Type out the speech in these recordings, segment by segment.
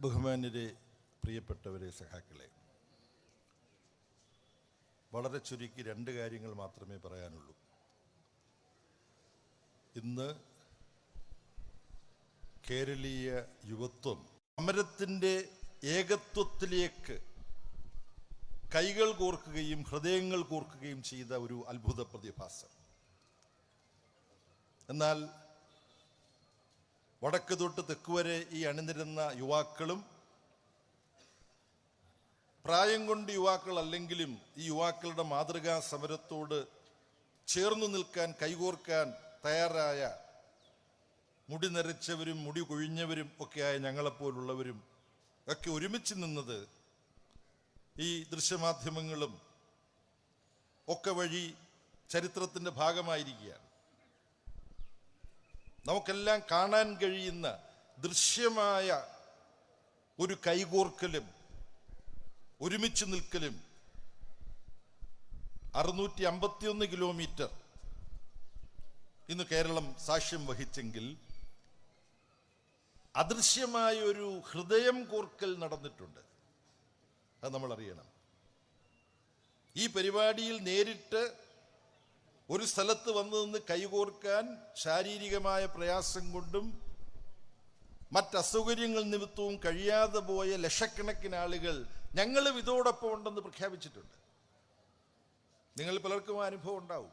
ബഹുമാന്യരെ പ്രിയപ്പെട്ടവരെ സഖാക്കളെ. വളരെ ചുരുക്കി രണ്ട് കാര്യങ്ങൾ മാത്രമേ പറയാനുള്ളൂ. ഇന്ന് കേരളീയ യുവത്വം സമരത്തിന്റെ ഏകത്വത്തിലേക്ക് കൈകൾ കോർക്കുകയും ഹൃദയങ്ങൾ കോർക്കുകയും ചെയ്ത ഒരു അത്ഭുത പ്രതിഭാസം. എന്നാൽ വടക്ക് തൊട്ട് തെക്ക് വരെ ഈ അണിനിരുന്ന യുവാക്കളും പ്രായം കൊണ്ട് യുവാക്കൾ അല്ലെങ്കിലും ഈ യുവാക്കളുടെ മാതൃകാ സമരത്തോട് ചേർന്നു നിൽക്കാൻ കൈകോർക്കാൻ തയ്യാറായ മുടി നരച്ചവരും മുടി കൊഴിഞ്ഞവരും ഒക്കെയായ ഞങ്ങളെപ്പോലുള്ളവരും ഒക്കെ ഒരുമിച്ച് നിന്നത് ഈ ദൃശ്യമാധ്യമങ്ങളും ഒക്കെ വഴി ചരിത്രത്തിന്റെ ഭാഗമായിരിക്കുകയാണ്. നമുക്കെല്ലാം കാണാൻ കഴിയുന്ന ദൃശ്യമായ ഒരു കൈകോർക്കലും ഒരുമിച്ച് നിൽക്കലും അറുന്നൂറ്റി അമ്പത്തിയൊന്ന് കിലോമീറ്റർ ഇന്ന് കേരളം സാക്ഷ്യം വഹിച്ചെങ്കിൽ അദൃശ്യമായ ഒരു ഹൃദയം കോർക്കൽ നടന്നിട്ടുണ്ട്. അത് നമ്മൾ അറിയണം ഈ പരിപാടിയിൽ നേരിട്ട് ഒരു സ്ഥലത്ത് വന്നു നിന്ന് കൈകോർക്കാൻ ശാരീരികമായ പ്രയാസം കൊണ്ടും മറ്റസൗകര്യങ്ങൾ നിമിത്തവും കഴിയാതെ പോയ ലക്ഷക്കണക്കിന് ആളുകൾ ഞങ്ങളും ഇതോടൊപ്പം ഉണ്ടെന്ന് പ്രഖ്യാപിച്ചിട്ടുണ്ട്. നിങ്ങൾ പലർക്കും അനുഭവം ഉണ്ടാവും.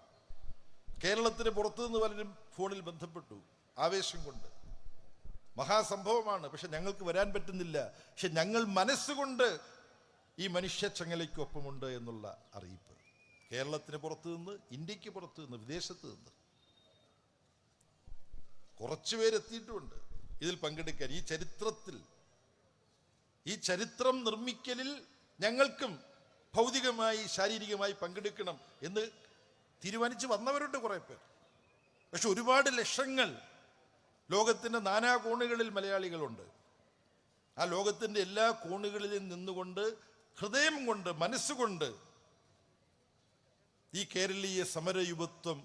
കേരളത്തിന് പുറത്തുനിന്ന് പലരും ഫോണിൽ ബന്ധപ്പെട്ടു ആവേശം കൊണ്ട്. മഹാസംഭവമാണ് പക്ഷെ ഞങ്ങൾക്ക് വരാൻ പറ്റുന്നില്ല. പക്ഷെ ഞങ്ങൾ മനസ്സുകൊണ്ട് ഈ മനുഷ്യ ചങ്ങലയ്ക്കൊപ്പമുണ്ട് എന്നുള്ള അറിയിപ്പ്. കേരളത്തിന് പുറത്തു നിന്ന് ഇന്ത്യയ്ക്ക് പുറത്തു നിന്ന് വിദേശത്ത് നിന്ന്. കുറച്ചു പേരെത്തിയിട്ടുമുണ്ട് ഇതിൽ പങ്കെടുക്കാൻ ഈ ചരിത്രത്തിൽ. ഈ ചരിത്രം നിർമ്മിക്കലിൽ ഞങ്ങൾക്കും ഭൗതികമായി ശാരീരികമായി പങ്കെടുക്കണം എന്ന് തീരുമാനിച്ച് വന്നവരുണ്ട് കുറേ പേർ. പക്ഷെ ഒരുപാട് ലക്ഷങ്ങൾ ലോകത്തിന്റെ നാനാ കോണുകളിൽ മലയാളികളുണ്ട്. ആ ലോകത്തിന്റെ എല്ലാ കോണുകളിലും നിന്നുകൊണ്ട് ഹൃദയം കൊണ്ട് മനസ്സുകൊണ്ട് ഈ കേരളീയ സമരയുവത്വം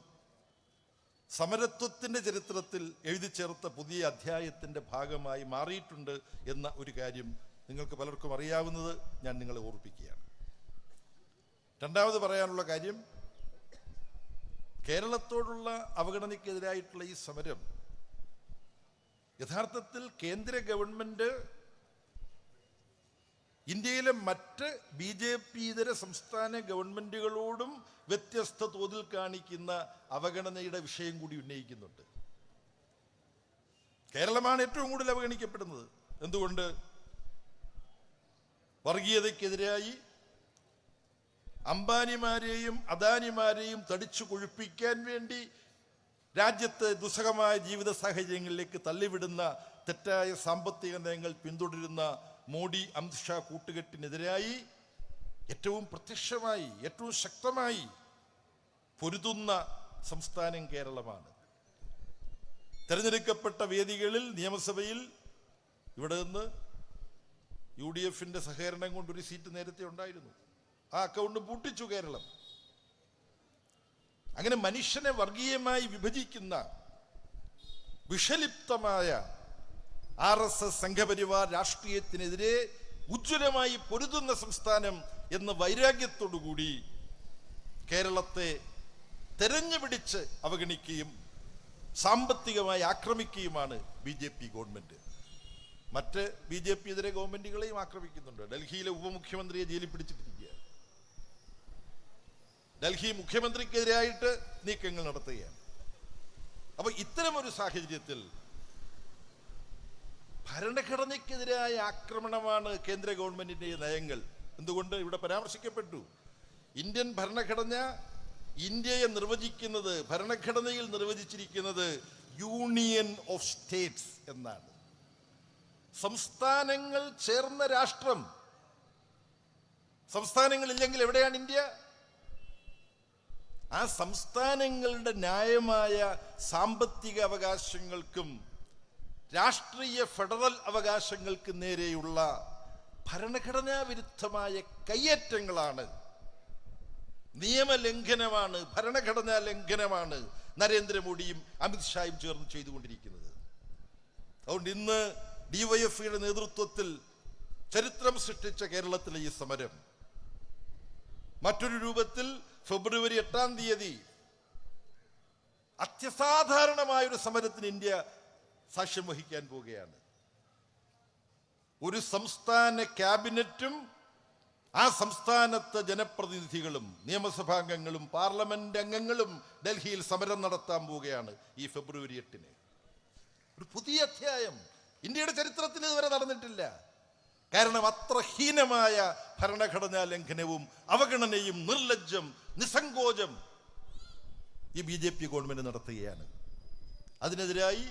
സമരത്വത്തിന്റെ ചരിത്രത്തിൽ എഴുതി ചേർത്ത പുതിയ അധ്യായത്തിന്റെ ഭാഗമായി മാറിയിട്ടുണ്ട് എന്ന ഒരു കാര്യം നിങ്ങൾക്ക് പലർക്കും അറിയാവുന്നത് ഞാൻ നിങ്ങളെ ഓർപ്പിക്കുകയാണ്. രണ്ടാമത് പറയാനുള്ള കാര്യം കേരളത്തോടുള്ള അവഗണനയ്ക്കെതിരായിട്ടുള്ള ഈ സമരം യഥാർത്ഥത്തിൽ കേന്ദ്ര ഗവൺമെന്റ് ഇന്ത്യയിലെ മറ്റ് ബി ജെ പി ഇതര സംസ്ഥാന ഗവൺമെന്റുകളോടും വ്യത്യസ്ത തോതിൽ കാണിക്കുന്ന അവഗണനയുടെ വിഷയം കൂടി ഉന്നയിക്കുന്നുണ്ട്. കേരളമാണ് ഏറ്റവും കൂടുതൽ അവഗണിക്കപ്പെടുന്നത്. എന്തുകൊണ്ട്? വർഗീയതയ്ക്കെതിരായി അംബാനിമാരെയും അദാനിമാരെയും തടിച്ചു കൊഴുപ്പിക്കാൻ വേണ്ടി രാജ്യത്തെ ദുസ്സഹമായ ജീവിത സാഹചര്യങ്ങളിലേക്ക് തള്ളിവിടുന്ന തെറ്റായ സാമ്പത്തിക നയങ്ങൾ പിന്തുടരുന്ന മോഡി അമിത്ഷാ കൂട്ടുകെട്ടിനെതിരായി ഏറ്റവും പ്രത്യക്ഷമായി ഏറ്റവും ശക്തമായി പൊരുതുന്ന സംസ്ഥാനം കേരളമാണ്. തെരഞ്ഞെടുക്കപ്പെട്ട വേദികളിൽ നിയമസഭയിൽ ഇവിടെ നിന്ന് യു ഡി എഫിന്റെ സഹകരണം കൊണ്ട് ഒരു സീറ്റ് നേരത്തെ ഉണ്ടായിരുന്നു. ആ അക്കൗണ്ട് പൂട്ടിച്ചു കേരളം. അങ്ങനെ മനുഷ്യനെ വർഗീയമായി വിഭജിക്കുന്ന വിഷലിപ്തമായ ആർ എസ് എസ് സംഘപരിവാർ രാഷ്ട്രീയത്തിനെതിരെ ഉജ്ജ്വലമായി പൊരുതുന്ന സംസ്ഥാനം എന്ന വൈരാഗ്യത്തോടുകൂടി കേരളത്തെ തെരഞ്ഞുപിടിച്ച് അവഗണിക്കുകയും സാമ്പത്തികമായി ആക്രമിക്കുകയുമാണ് ബി ജെ പി ഗവൺമെന്റ്. മറ്റ് ബി ജെ പി ഇതര ഗവൺമെന്റുകളെയും ആക്രമിക്കുന്നുണ്ട്. ഡൽഹിയിലെ ഉപമുഖ്യമന്ത്രിയെ ജയിലിൽ പിടിച്ചിട്ടിരിക്കുക ഡൽഹി മുഖ്യമന്ത്രിക്കെതിരായിട്ട് നീക്കങ്ങൾ നടത്തുകയാണ്. അപ്പൊ ഇത്തരമൊരു സാഹചര്യത്തിൽ ഭരണഘടനയ്ക്കെതിരായ ആക്രമണമാണ് കേന്ദ്ര ഗവൺമെന്റിന്റെ നയങ്ങൾ. എന്തുകൊണ്ട്? ഇവിടെ പരാമർശിക്കപ്പെട്ടു. ഇന്ത്യൻ ഭരണഘടന ഇന്ത്യയെ നിർവചിക്കുന്നത് ഭരണഘടനയിൽ നിർവചിച്ചിരിക്കുന്നത് യൂണിയൻ ഓഫ് സ്റ്റേറ്റ്സ് എന്നാണ്. സംസ്ഥാനങ്ങൾ ചേർന്ന രാഷ്ട്രം. സംസ്ഥാനങ്ങളില്ലെങ്കിൽ എവിടെയാണ് ഇന്ത്യ? ആ സംസ്ഥാനങ്ങളുടെ ന്യായമായ സാമ്പത്തിക അവകാശങ്ങൾക്കും രാഷ്ട്രീയ ഫെഡറൽ അവകാശങ്ങൾക്ക് നേരെയുള്ള ഭരണഘടനാ വിരുദ്ധമായ കയ്യേറ്റങ്ങളാണ്. നിയമലംഘനമാണ് ഭരണഘടനാ ലംഘനമാണ് നരേന്ദ്രമോദിയും അമിത്ഷായും ചേർന്ന് ചെയ്തുകൊണ്ടിരിക്കുന്നത്. അതുകൊണ്ട് ഇന്ന് ഡിവൈഎഫ്ഐയുടെ നേതൃത്വത്തിൽ ചരിത്രം സൃഷ്ടിച്ച കേരളത്തിലെ ഈ സമരം. മറ്റൊരു രൂപത്തിൽ ഫെബ്രുവരി എട്ടാം തീയതി അത്യസാധാരണമായ ഒരു സമരത്തിന് ഇന്ത്യ സാക്ഷ്യം വഹിക്കാൻ പോവുകയാണ്. ഒരു സംസ്ഥാന ക്യാബിനറ്റും ആ സംസ്ഥാനത്തെ ജനപ്രതിനിധികളും നിയമസഭാംഗങ്ങളും പാർലമെന്റ് അംഗങ്ങളും ഡൽഹിയിൽ സമരം നടത്താൻ പോവുകയാണ് ഈ ഫെബ്രുവരി എട്ടിന്. ഒരു പുതിയ അധ്യായം. ഇന്ത്യയുടെ ചരിത്രത്തിൽ ഇതുവരെ നടന്നിട്ടില്ല. കാരണം അത്ര ഹീനമായ ഭരണഘടനാ ലംഘനവും അവഗണനയും നിർലജ്ജം നിസങ്കോചം ഈ ബി ജെ പി ഗവൺമെന്റ് നടത്തുകയാണ്. അതിനെതിരായി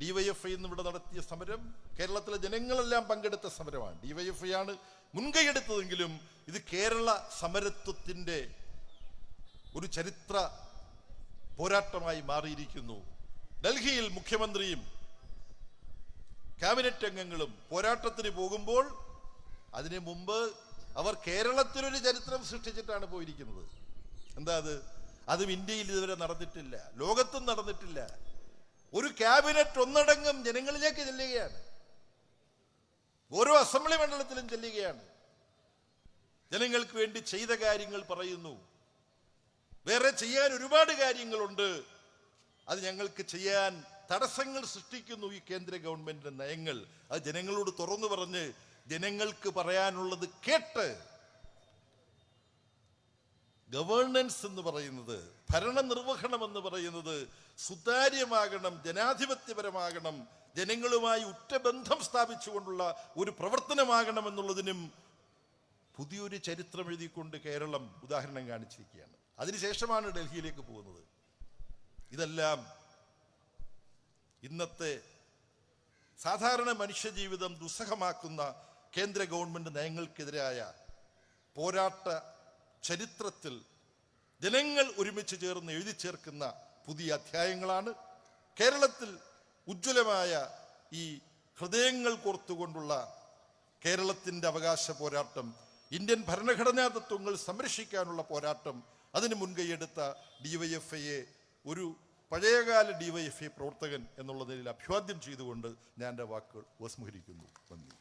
ഡിവൈഎഫ്ഐ ഇവിടെ നടത്തിയ സമരം കേരളത്തിലെ ജനങ്ങളെല്ലാം പങ്കെടുത്ത സമരമാണ്. ഡിവൈഎഫ്ഐ ആണ് മുൻകൈയെടുത്തതെങ്കിലും ഇത് കേരള സമരത്വത്തിന്റെ ഒരു ചരിത്ര പോരാട്ടമായി മാറിയിരിക്കുന്നു. ഡൽഹിയിൽ മുഖ്യമന്ത്രിയും ക്യാബിനറ്റ് അംഗങ്ങളും പോരാട്ടത്തിന് പോകുമ്പോൾ അതിനു മുമ്പ് അവർ കേരളത്തിലൊരു ചരിത്രം സൃഷ്ടിച്ചിട്ടാണ് പോയിരിക്കുന്നത്. എന്താ അത്? അതും ഇന്ത്യയിൽ ഇതുവരെ നടന്നിട്ടില്ല. ലോകത്തും നടന്നിട്ടില്ല. ഒരു ക്യാബിനറ്റ് ഒന്നടങ്കം ജനങ്ങളിലേക്ക് ചെല്ലുകയാണ്. ഓരോ അസംബ്ലി മണ്ഡലത്തിലും ചെല്ലുകയാണ്. ജനങ്ങൾക്ക് വേണ്ടി ചെയ്ത കാര്യങ്ങൾ പറയുന്നു. വേറെ ചെയ്യാൻ ഒരുപാട് കാര്യങ്ങളുണ്ട്. അത് ഞങ്ങൾക്ക് ചെയ്യാൻ തടസ്സങ്ങൾ സൃഷ്ടിക്കുന്നു ഈ കേന്ദ്ര ഗവൺമെന്റിന്റെ നയങ്ങൾ. അത് ജനങ്ങളോട് തുറന്നു പറഞ്ഞ് ജനങ്ങൾക്ക് പറയാനുള്ളത് കേട്ട് ഗവേണൻസ് എന്ന് പറയുന്നത് ഭരണനിർവഹണം എന്ന് പറയുന്നത് സുതാര്യമാകണം ജനാധിപത്യപരമാകണം ജനങ്ങളുമായി ഉറ്റബന്ധം സ്ഥാപിച്ചുകൊണ്ടുള്ള ഒരു പ്രവർത്തനമാകണം എന്നുള്ളതിനും പുതിയൊരു ചരിത്രം എഴുതിക്കൊണ്ട് കേരളം ഉദാഹരണം കാണിച്ചിരിക്കുകയാണ്. അതിനുശേഷമാണ് ഡൽഹിയിലേക്ക് പോകുന്നത്. ഇതെല്ലാം ഇന്നത്തെ സാധാരണ മനുഷ്യജീവിതം ദുസ്സഹമാക്കുന്ന കേന്ദ്ര ഗവൺമെന്റ് നയങ്ങൾക്കെതിരായ പോരാട്ട ചരിത്രത്തിൽ ജനങ്ങൾ ഒരുമിച്ച് ചേർന്ന് എഴുതി ചേർക്കുന്ന പുതിയ അധ്യായങ്ങളാണ്. കേരളത്തിൽ ഉജ്ജ്വലമായ ഈ ഹൃദയങ്ങൾ കോർത്തുകൊണ്ടുള്ള കേരളത്തിന്റെ അവകാശ പോരാട്ടം ഇന്ത്യൻ ഭരണഘടനാ തത്വങ്ങൾ സംരക്ഷിക്കാനുള്ള പോരാട്ടം അതിന് മുൻകൈയെടുത്ത ഐയെ ഒരു പഴയകാല ഡി വൈ എഫ് ഐ പ്രവർത്തകൻ എന്നുള്ള നിലയിൽ അഭിവാദ്യം ചെയ്തുകൊണ്ട് ഞാൻ എന്റെ വാക്കുകൾ ഉപസ്മരിക്കുന്നു നന്ദി.